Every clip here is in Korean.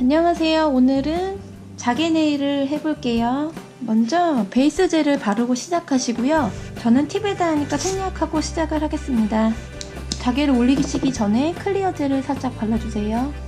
안녕하세요. 오늘은 자개 네일을 해볼게요. 먼저 베이스 젤을 바르고 시작하시고요. 저는 팁에다 하니까 생략하고 시작을 하겠습니다. 자개를 올리시기 전에 클리어 젤을 살짝 발라주세요.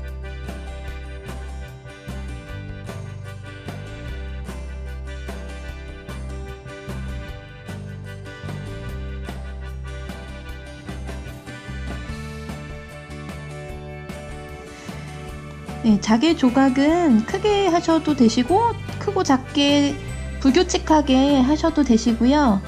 네, 자개 조각은 크게 하셔도 되시고 크고 작게 불규칙하게 하셔도 되시고요.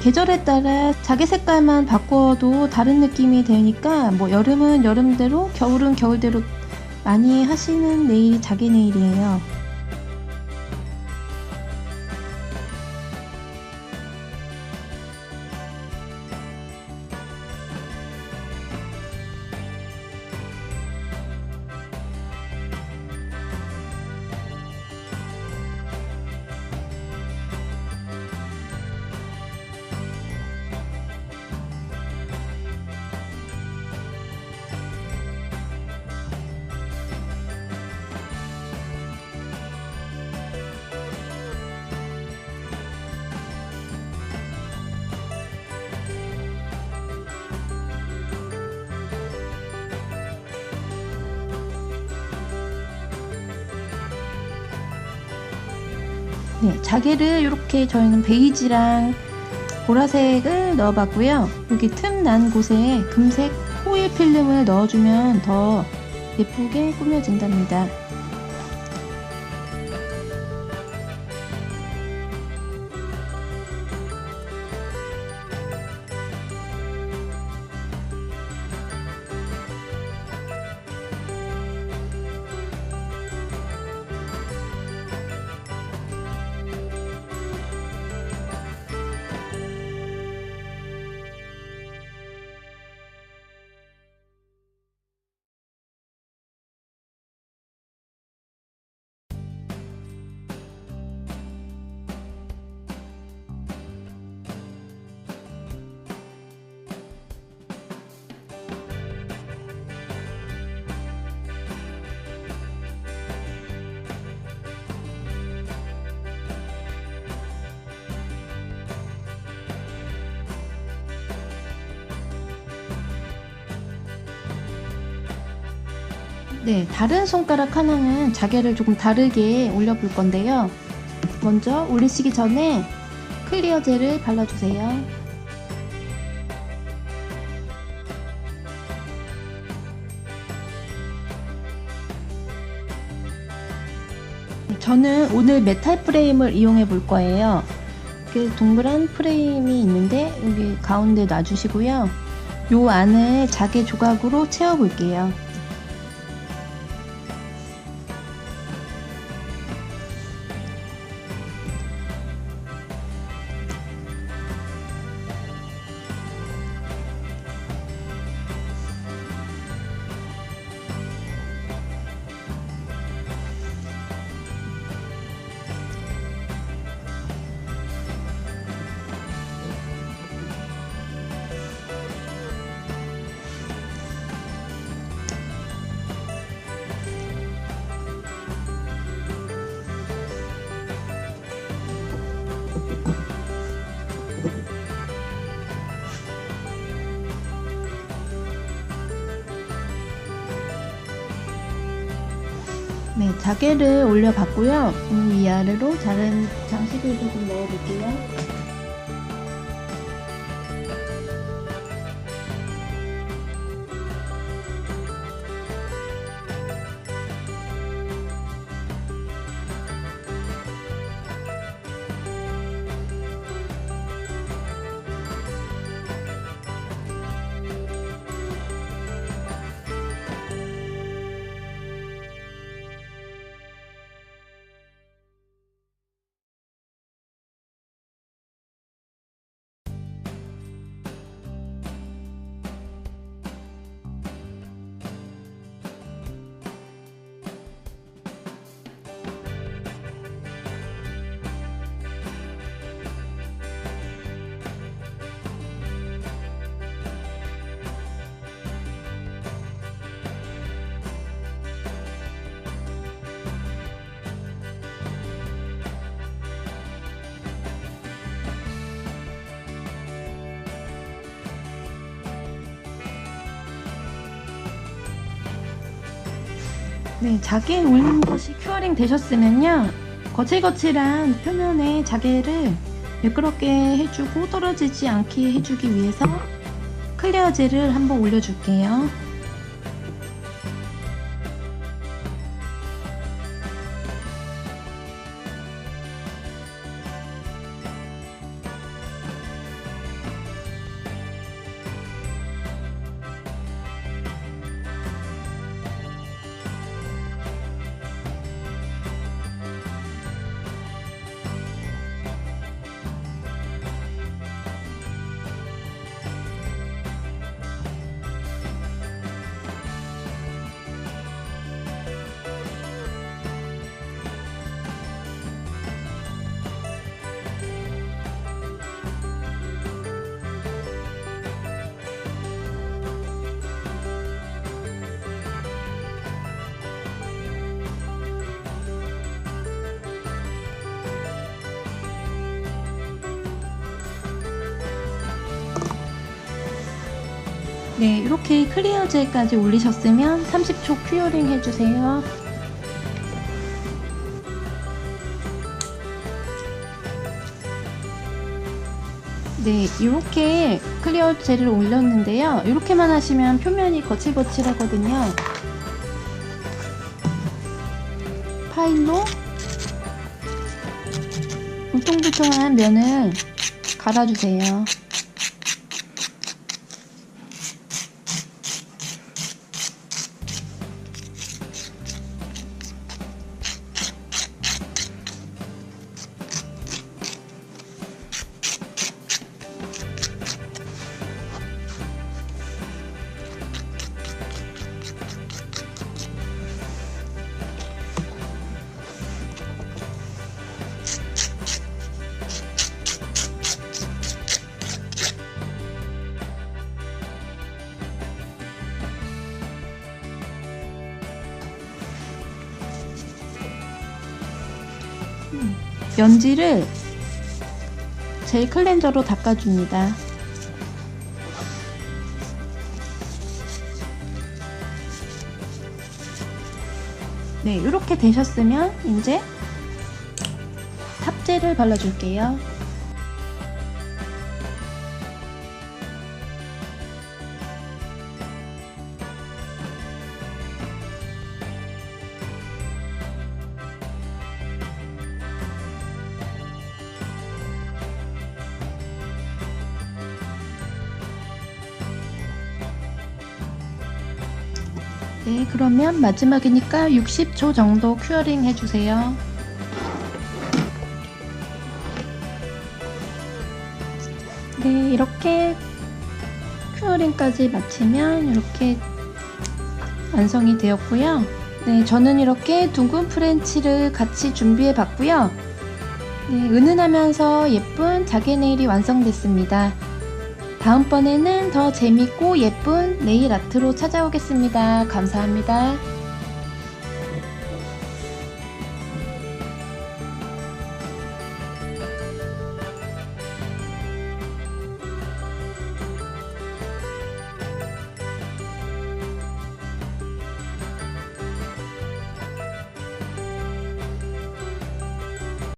계절에 따라 자개 색깔만 바꿔도 다른 느낌이 되니까 뭐 여름은 여름대로 겨울은 겨울대로 많이 하시는 네일이 자개 네일이에요. 네, 자개를 이렇게 저희는 베이지랑 보라색을 넣어봤고요. 여기 틈 난 곳에 금색 호일 필름을 넣어주면 더 예쁘게 꾸며진답니다. 네, 다른 손가락 하나는 자개를 조금 다르게 올려볼 건데요. 먼저 올리시기 전에 클리어 젤을 발라주세요. 저는 오늘 메탈 프레임을 이용해 볼 거예요. 이렇게 동그란 프레임이 있는데 여기 가운데 놔주시고요. 요 안을 자개 조각으로 채워 볼게요. 네, 자개를 올려봤고요. 음, 위아래로 다른 장식을 조금 넣어볼게요. 네, 자개 올린 것이 큐어링 되셨으면요. 거칠거칠한 표면에 자개를 매끄럽게 해주고 떨어지지 않게 해주기 위해서 클리어 젤을 한번 올려줄게요. 네, 이렇게 클리어 젤까지 올리셨으면 30초 큐어링 해주세요. 네, 이렇게 클리어 젤을 올렸는데요. 이렇게만 하시면 표면이 거칠거칠하거든요. 파일로 울퉁불퉁한 면을 갈아주세요. 면지를 젤 클렌저로 닦아줍니다. 네, 이렇게 되셨으면 이제 탑젤을 발라줄게요. 네, 그러면 마지막이니까 60초 정도 큐어링 해주세요. 네, 이렇게 큐어링까지 마치면 이렇게 완성이 되었고요. 네, 저는 이렇게 둥근 프렌치를 같이 준비해 봤고요. 네, 은은하면서 예쁜 자개 네일이 완성됐습니다. 다음번에는 더 재밌고 예쁜 네일 아트로 찾아오겠습니다. 감사합니다.